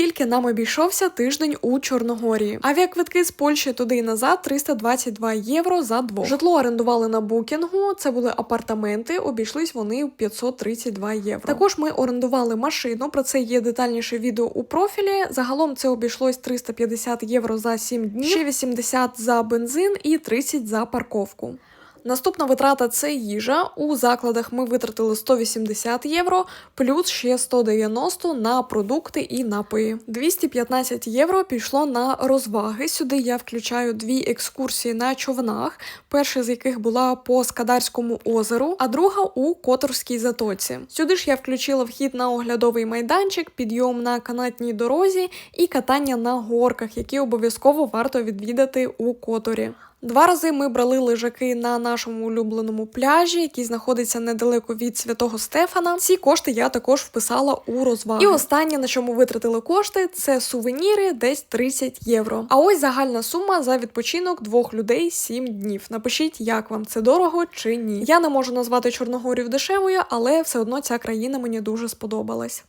скільки нам обійшовся тиждень у Чорногорії. Авіаквитки з Польщі туди і назад 322 євро за двох. Житло орендували на букінгу. Це були апартаменти. Обійшлись вони в 532 євро. Також ми орендували машину. Про це є детальніше відео у профілі. Загалом це обійшлось 350 євро за 7 днів, ще 80 за бензин і 30 за парковку. Наступна витрата це їжа. У закладах ми витратили 180 євро, плюс ще 190 на продукти і напої. 215 євро пішло на розваги. Сюди я включаю дві екскурсії на човнах, перша з яких була по Скадарському озеру, а друга у Которській затоці. Сюди ж я включила вхід на оглядовий майданчик, підйом на канатній дорозі і катання на горках, які обов'язково варто відвідати у Которі. Два рази ми брали лежаки на нашому улюбленому пляжі, який знаходиться недалеко від святого Стефана. Ці кошти я також вписала у розваги. І останнє, на чому витратили кошти, це сувеніри, десь 30 євро. А ось загальна сума за відпочинок двох людей 7 днів. Напишіть, як вам це дорого чи ні. Я не можу назвати Чорногорію дешевою, але все одно ця країна мені дуже сподобалась.